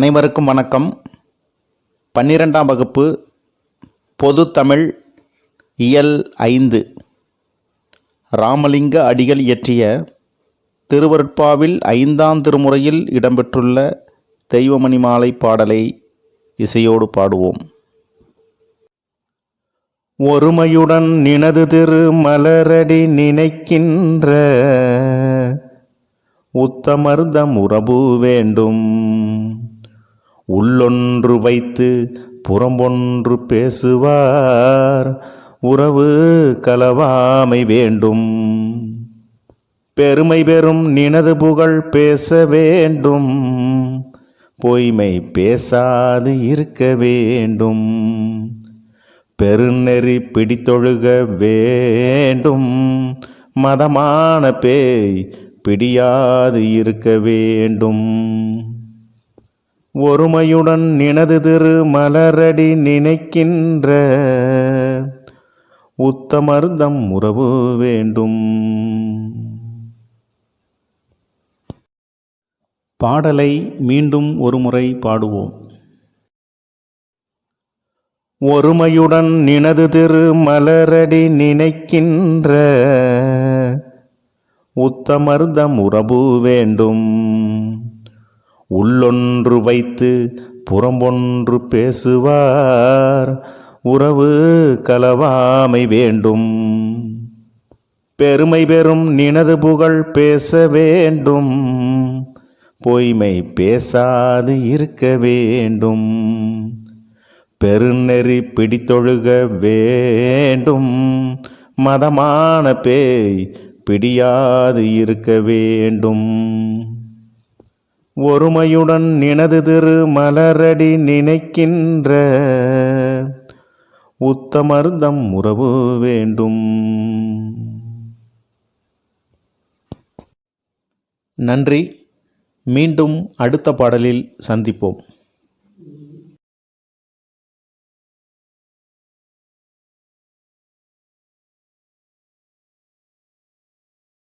அனைவருக்கும் வணக்கம். பன்னிரெண்டாம் வகுப்பு பொது தமிழ் இயல் ஐந்து. ராமலிங்க அடிகள் இயற்றிய திருவருட்பாவில் ஐந்தாம் திருமுறையில் இடம்பெற்றுள்ள தெய்வமணி மாலை பாடலை இசையோடு பாடுவோம். ஒருமையுடன் நினது திரு மலரடி நினைக்கின்ற உத்தமர்தம் உறவு வேண்டும். உள்ளொன்று வைத்து புறம்பொன்று பேசுவார். உறவு கலவாமை வேண்டும். பெருமை பெறும் நினது புகழ் பேச வேண்டும். பொய்மை பேசாது இருக்க வேண்டும். பெருநெறி பிடித்தொழுக வேண்டும். மதமான பேய் பிடியாது இருக்க வேண்டும். ஒருமையுடன் நினது திரு மலரடி நினைக்கின்ற உத்தமர்தம் உறவு வேண்டும். பாடலை மீண்டும் ஒருமுறை பாடுவோம். ஒருமையுடன் நினது திரு மலரடி நினைக்கின்ற உத்தமர்தம் உறவு வேண்டும். உள்ளொன்று வைத்து புறம்பொன்று பேசுவார். உறவு கலவாமை வேண்டும். பெருமை பெறும் நினது புகழ் பேச வேண்டும். பொய்மை பேசாது இருக்க வேண்டும். பெருநெறி பிடித்தொழுக வேண்டும். மதமான பேய் பிடியாது இருக்க வேண்டும். ஒருமையுடன் நினது திரு மலரடி நினைக்கின்ற உத்தமர்தம் உறவு வேண்டும். நன்றி. மீண்டும் அடுத்த பாடலில் சந்திப்போம்.